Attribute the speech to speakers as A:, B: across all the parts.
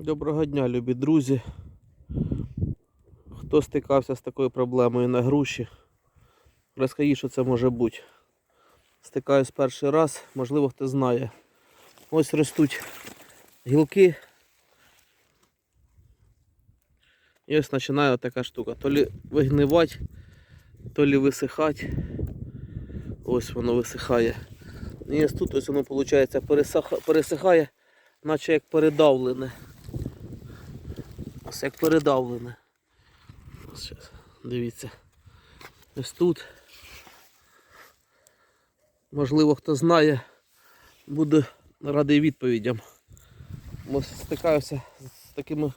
A: Доброго дня, любі друзі. Хто стикався з такою проблемою на груші? Розкажіть, що це може бути. Стикаюсь перший раз, можливо, хто знає. Ось ростуть гілки. І ось починає така штука. То лі вигнивати, то лі висихати. Ось воно висихає. І ось тут ось воно, виходить, пересихає, наче як передавлене. Ось як передавлене. Ось щас, дивіться. Ось тут. Можливо, хто знає, буде радий відповідям. Бо стикаюся з такими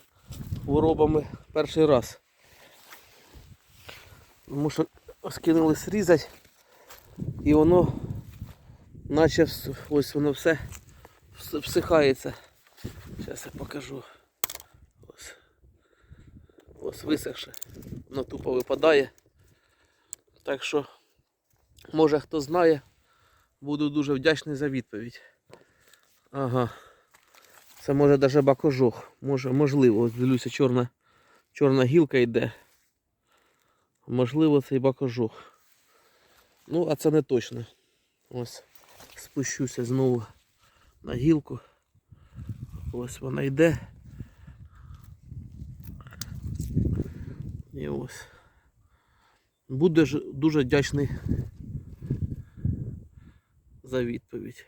A: хворобами перший раз. Тому що скинули різати і воно наче ось воно все всихається. Зараз я покажу. Ось. Висохше. Воно тупо випадає. Так що, може хто знає, буду дуже вдячний за відповідь. Ага. Це може навіть бакожух. Може, можливо, ось дивлюся, чорна, чорна гілка йде. Можливо, це і бакожух. Ну, а це не точно. Ось. Спущуся знову на гілку. Ось вона йде. І ось. Буду ж- дуже вдячний за відповідь.